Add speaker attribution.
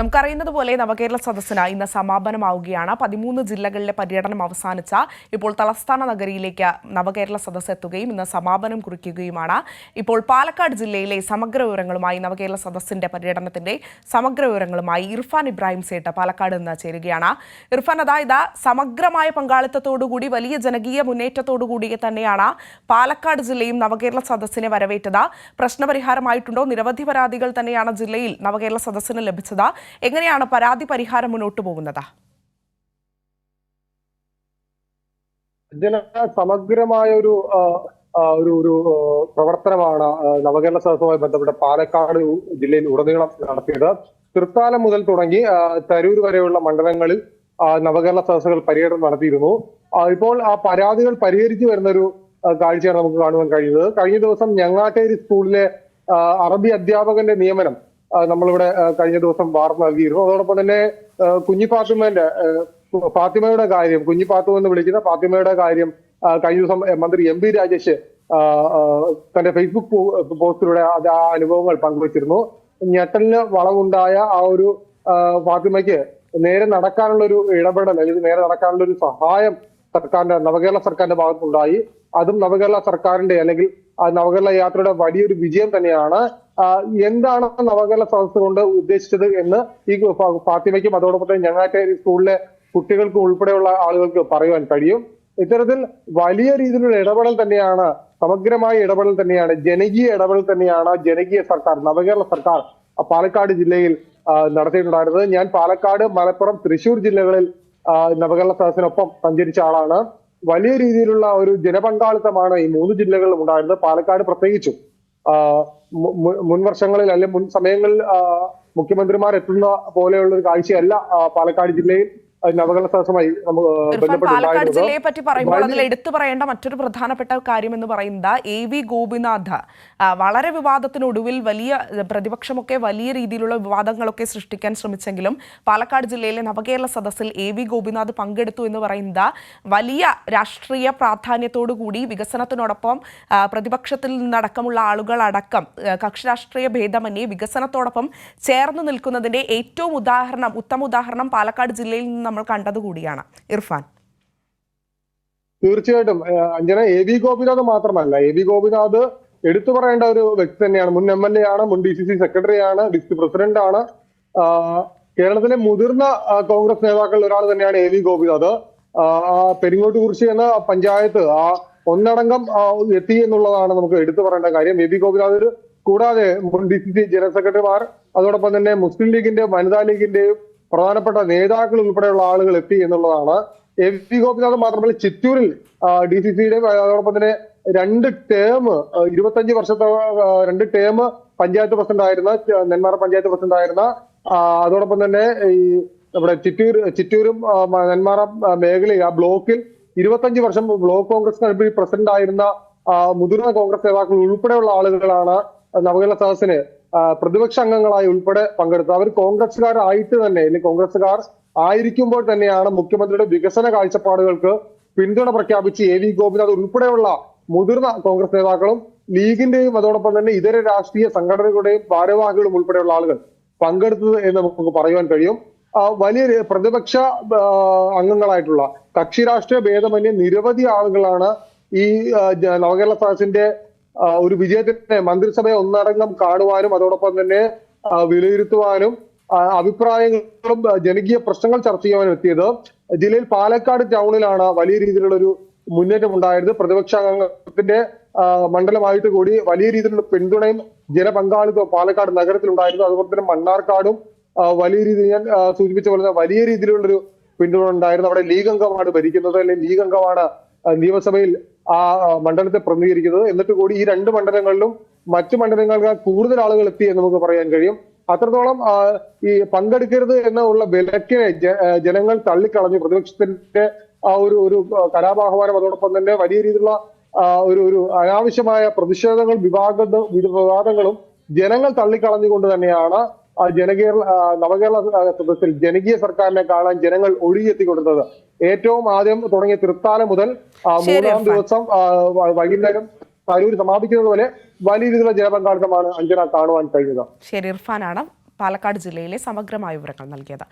Speaker 1: നമുക്കറിയുന്നത് പോലെ നവകേരള സദസ്സിന് ഇന്ന് സമാപനമാവുകയാണ്. പതിമൂന്ന് ജില്ലകളിലെ പര്യടനം അവസാനിച്ച ഇപ്പോൾ തലസ്ഥാന നഗരിയിലേക്ക് നവകേരള സദസ്സ് എത്തുകയും ഇന്ന് സമാപനം കുറിക്കുകയുമാണ്. ഇപ്പോൾ പാലക്കാട് ജില്ലയിലെ സമഗ്ര വിവരങ്ങളുമായി നവകേരള സദസ്സിന്റെ പര്യടനത്തിന്റെ സമഗ്ര വിവരങ്ങളുമായി ഇർഫാൻ ഇബ്രാഹിം സേട്ട് പാലക്കാട് നിന്ന് ചേരുകയാണ്. ഇർഫാൻ അതായത് സമഗ്രമായ പങ്കാളിത്തത്തോടുകൂടി വലിയ ജനകീയ മുന്നേറ്റത്തോടുകൂടി തന്നെയാണ് പാലക്കാട് ജില്ലയും നവകേരള സദസ്സിനെ വരവേറ്റത്. പ്രശ്നപരിഹാരമായിട്ടുണ്ടോ? നിരവധി പരാതികൾ തന്നെയാണ് ജില്ലയിൽ നവകേരള സദസ്സിന് ലഭിച്ചത്. എങ്ങനെയാണ് പരാതി പരിഹാരം മുന്നോട്ട് പോകുന്നത്?
Speaker 2: സമഗ്രമായ ഒരു ഒരു ഒരു പ്രവർത്തനമാണ് നവകേരള സദസ്സുമായി ബന്ധപ്പെട്ട പാലക്കാട് ജില്ലയിൽ ഉടനീളം നടത്തിയത്. തൃത്താലം മുതൽ തുടങ്ങി തരൂർ വരെയുള്ള മണ്ഡലങ്ങളിൽ നവകേരള സദസ്സുകൾ പര്യടനം നടത്തിയിരുന്നു. ഇപ്പോൾ ആ പരാതികൾ പരിഹരിച്ചു വരുന്ന ഒരു കാഴ്ചയാണ് നമുക്ക് കാണുവാൻ കഴിയുന്നത്. കഴിഞ്ഞ ദിവസം ഞങ്ങാട്ടേരി സ്കൂളിലെ അറബി അധ്യാപകന്റെ നിയമനം നമ്മളിവിടെ കഴിഞ്ഞ ദിവസം വാർത്ത നൽകിയിരുന്നു. അതോടൊപ്പം തന്നെ കുഞ്ഞി ഫാത്തിമേന്റെ ഫാത്തിമയുടെ കാര്യം കുഞ്ഞി ഫാത്തിമ എന്ന് വിളിക്കുന്ന ഫാത്തിമയുടെ കാര്യം കഴിഞ്ഞ ദിവസം മന്ത്രി എം പി രാജേഷ് തന്റെ ഫേസ്ബുക്ക് പോസ്റ്റിലൂടെ അത് ആ അനുഭവങ്ങൾ പങ്കുവച്ചിരുന്നു. ഞെട്ടലിന് വളവുണ്ടായ ആ ഒരു ഫാത്തിമയ്ക്ക് നേരെ നടക്കാനുള്ള ഒരു ഇടപെടൽ അല്ലെങ്കിൽ നേരെ നടക്കാനുള്ള ഒരു സഹായം സർക്കാരിന്റെ നവകേരള സർക്കാരിന്റെ ഭാഗത്തുണ്ടായി. അതും നവകേരള സർക്കാരിന്റെ അല്ലെങ്കിൽ നവകേരള യാത്രയുടെ വലിയൊരു വിജയം തന്നെയാണ്. എന്താണ് നവകേരള സദസ് കൊണ്ട് ഉദ്ദേശിച്ചത് എന്ന് ഈ ഫാത്തിമയ്ക്കും അതോടൊപ്പം തന്നെ ഞങ്ങളുടെ സ്കൂളിലെ കുട്ടികൾക്കും ഉൾപ്പെടെയുള്ള ആളുകൾക്ക് പറയുവാൻ കഴിയും. ഇത്തരത്തിൽ വലിയ രീതിയിലുള്ള ഇടപെടൽ തന്നെയാണ് സമഗ്രമായ ഇടപെടൽ തന്നെയാണ് ജനകീയ ഇടപെടൽ തന്നെയാണ് ജനകീയ സർക്കാർ നവകേരള സർക്കാർ പാലക്കാട് ജില്ലയിൽ നടത്തിയിട്ടുണ്ടായിരുന്നത്. ഞാൻ പാലക്കാട് മലപ്പുറം തൃശൂർ ജില്ലകളിൽ നവകേരള സദസ്സിനൊപ്പം സഞ്ചരിച്ച ആളാണ്. വലിയ രീതിയിലുള്ള ഒരു ജനപങ്കാളിത്തമാണ് ഈ മൂന്ന് ജില്ലകളിലും ഉണ്ടായിരുന്നത്. പാലക്കാട് പ്രത്യേകിച്ചും. മുൻ വർഷങ്ങളിൽ അല്ലെങ്കിൽ മുൻ സമയങ്ങളിൽ മുഖ്യമന്ത്രിമാർ എത്തുന്ന പോലെയുള്ള ഒരു കാഴ്ചയല്ല പാലക്കാട് ജില്ലയിൽ
Speaker 1: പാലക്കാട് ജില്ലയെ പറ്റി പറയുമ്പോൾ അതിൽ എടുത്തു പറയേണ്ട മറ്റൊരു പ്രധാനപ്പെട്ട കാര്യം എന്ന് പറയുന്നത് എ വി ഗോപിനാഥ് വളരെ വിവാദത്തിനൊടുവിൽ വലിയ പ്രതിപക്ഷമൊക്കെ വലിയ രീതിയിലുള്ള വിവാദങ്ങളൊക്കെ സൃഷ്ടിക്കാൻ ശ്രമിച്ചെങ്കിലും പാലക്കാട് ജില്ലയിലെ നവകേരള സദസ്സിൽ എ വി ഗോപിനാഥ് പങ്കെടുത്തു എന്ന് പറയുന്നത് വലിയ രാഷ്ട്രീയ പ്രാധാന്യത്തോടു കൂടി വികസനത്തിനോടൊപ്പം പ്രതിപക്ഷത്തിൽ നിന്നടക്കമുള്ള ആളുകൾ അടക്കം കക്ഷി രാഷ്ട്രീയ ഭേദമന്യേ വികസനത്തോടൊപ്പം ചേർന്ന് നിൽക്കുന്നതിന്റെ ഏറ്റവും ഉദാഹരണം ഉത്തമ ഉദാഹരണം പാലക്കാട് ജില്ലയിൽ നിന്ന് നമ്മൾ കണ്ടത് കൂടിയാണ്. ഇർഫാൻ.
Speaker 2: തീർച്ചയായിട്ടും. അഞ്ജന എ വി ഗോപിനാഥ് മാത്രമല്ല എ വി ഗോപിനാഥ് എടുത്തു പറയേണ്ട ഒരു വ്യക്തി തന്നെയാണ്. മുൻ എം എൽ എ ആണ് മുൻ ഡി സി സി സെക്രട്ടറി ആണ് ഡിസ്ട്രിക്ട് പ്രസിഡന്റ് ആണ്. കേരളത്തിലെ മുതിർന്ന കോൺഗ്രസ് നേതാക്കളിൽ ഒരാൾ തന്നെയാണ് എ വി ഗോപിനാഥ്. ആ പെരിങ്ങോട്ട് കുറിച്ച് എന്ന പഞ്ചായത്ത് ആ ഒന്നടങ്കം എത്തി എന്നുള്ളതാണ് നമുക്ക് എടുത്തു പറയേണ്ട കാര്യം. എ വി ഗോപിനാഥ് കൂടാതെ മുൻ ഡി സി സി ജനറൽ സെക്രട്ടറിമാർ അതോടൊപ്പം തന്നെ മുസ്ലിം ലീഗിന്റെ വനിതാ ലീഗിന്റെയും പ്രധാനപ്പെട്ട നേതാക്കൾ ഉൾപ്പെടെയുള്ള ആളുകൾ എത്തി എന്നുള്ളതാണ്. എ വി ഗോപിനാഥ് മാത്രമല്ല ചിറ്റൂരിൽ ഡി സി സിയുടെ അതോടൊപ്പം തന്നെ രണ്ട് ടേം ഇരുപത്തഞ്ച് വർഷത്തെ രണ്ട് ടേം പഞ്ചായത്ത് പ്രസിഡന്റ് ആയിരുന്ന നെന്മാറ പഞ്ചായത്ത് പ്രസിഡന്റ് ആയിരുന്ന അതോടൊപ്പം തന്നെ ഈ നമ്മുടെ ചിറ്റൂർ ചിറ്റൂരും നെന്മാറ മേഖലയിൽ ആ ബ്ലോക്കിൽ ഇരുപത്തഞ്ച് വർഷം ബ്ലോക്ക് കോൺഗ്രസ് കമ്മിറ്റി പ്രസിഡന്റ് ആയിരുന്ന മുതിർന്ന കോൺഗ്രസ് നേതാക്കൾ ഉൾപ്പെടെയുള്ള ആളുകളാണ് നവകേരള സദസ്സിന് പ്രതിപക്ഷ അംഗങ്ങളായി ഉൾപ്പെടെ പങ്കെടുത്തു അവർ കോൺഗ്രസ്സുകാരായിട്ട് തന്നെ അല്ലെങ്കിൽ കോൺഗ്രസ്സുകാർ ആയിരിക്കുമ്പോൾ തന്നെയാണ് മുഖ്യമന്ത്രിയുടെ വികസന കാഴ്ചപ്പാടുകൾക്ക് പിന്തുണ പ്രഖ്യാപിച്ച് എ വി ഗോപിനാഥ് ഉൾപ്പെടെയുള്ള മുതിർന്ന കോൺഗ്രസ് നേതാക്കളും ലീഗിന്റെയും അതോടൊപ്പം തന്നെ ഇതര രാഷ്ട്രീയ സംഘടനകളുടെയും ഭാരവാഹികളും ഉൾപ്പെടെയുള്ള ആളുകൾ പങ്കെടുത്തത് എന്ന് നമുക്ക് പറയുവാൻ കഴിയും. വലിയ പ്രതിപക്ഷ അംഗങ്ങളായിട്ടുള്ള കക്ഷി രാഷ്ട്രീയ ഭേദമന്യേ നിരവധി ആളുകളാണ് ഈ നവകേരള സദസ്സിന്റെ ഒരു വിജയത്തിന്റെ മന്ത്രിസഭയെ ഒന്നടങ്കം കാണുവാനും അതോടൊപ്പം തന്നെ വിലയിരുത്തുവാനും അഭിപ്രായങ്ങളും ജനകീയ പ്രശ്നങ്ങൾ ചർച്ച ചെയ്യാനും എത്തിയത്. ജില്ലയിൽ പാലക്കാട് ടൗണിലാണ് വലിയ രീതിയിലുള്ള ഒരു മുന്നേറ്റം ഉണ്ടായത് പ്രതിപക്ഷ അംഗത്തിന്റെ മണ്ഡലമായിട്ട് കൂടി വലിയ രീതിയിലുള്ള പിന്തുണയും ജനപങ്കാളിത്തവും പാലക്കാട് നഗരത്തിലുണ്ടായിരുന്നു. അതുപോലെ തന്നെ മണ്ണാർക്കാടും വലിയ രീതിയിൽ ഞാൻ സൂചിപ്പിച്ച പോലെ വലിയ രീതിയിലുള്ളൊരു പിന്തുണ ഉണ്ടായിരുന്നു. അവിടെ ലീഗ് അംഗമാണ് ഭരിക്കുന്നത്. അല്ലെങ്കിൽ ലീഗ് അംഗമാണ് നിയമസഭയിൽ ആ മണ്ഡലത്തെ പ്രതിനിധീകരിക്കുന്നത്. എന്നിട്ട് കൂടി ഈ രണ്ട് മണ്ഡലങ്ങളിലും മറ്റു മണ്ഡലങ്ങൾക്ക് കൂടുതൽ ആളുകൾ എത്തി എന്ന് നമുക്ക് പറയാൻ കഴിയും. അത്രത്തോളം ഈ പങ്കെടുക്കരുത് എന്നുള്ള വിലക്കിനെ ജനങ്ങൾ തള്ളിക്കളഞ്ഞു. പ്രതിപക്ഷത്തിന്റെ ആ ഒരു ഒരു കലാപാഹ്വാനം അതോടൊപ്പം തന്നെ വലിയ രീതിയിലുള്ള ഒരു ഒരു അനാവശ്യമായ പ്രതിഷേധങ്ങൾ വിവാദ വിവാദങ്ങളും ജനങ്ങൾ തള്ളിക്കളഞ്ഞുകൊണ്ട് തന്നെയാണ് ജനകേരള നവകേരള സദസ്സിൽ ജനകീയ സർക്കാരിനെ കാണാൻ ജനങ്ങൾ ഒഴുകിയെത്തിക്കൊണ്ടിരുന്നത്. ഏറ്റവും ആദ്യം തുടങ്ങിയ തൃത്താല മുതൽ മൂന്നാം. ദിവസം വൈകുന്നേരം തരൂർ സമാപിക്കുന്നത് പോലെ വലിയ രീതിയിലുള്ള ജനപങ്കാളിത്തമാണ് അഞ്ജന കാണുവാൻ കഴിഞ്ഞത്
Speaker 1: ശരി ഇർഫാനാണ് പാലക്കാട് ജില്ലയിലെ സമഗ്രമായ വിവരങ്ങൾ നൽകിയത്.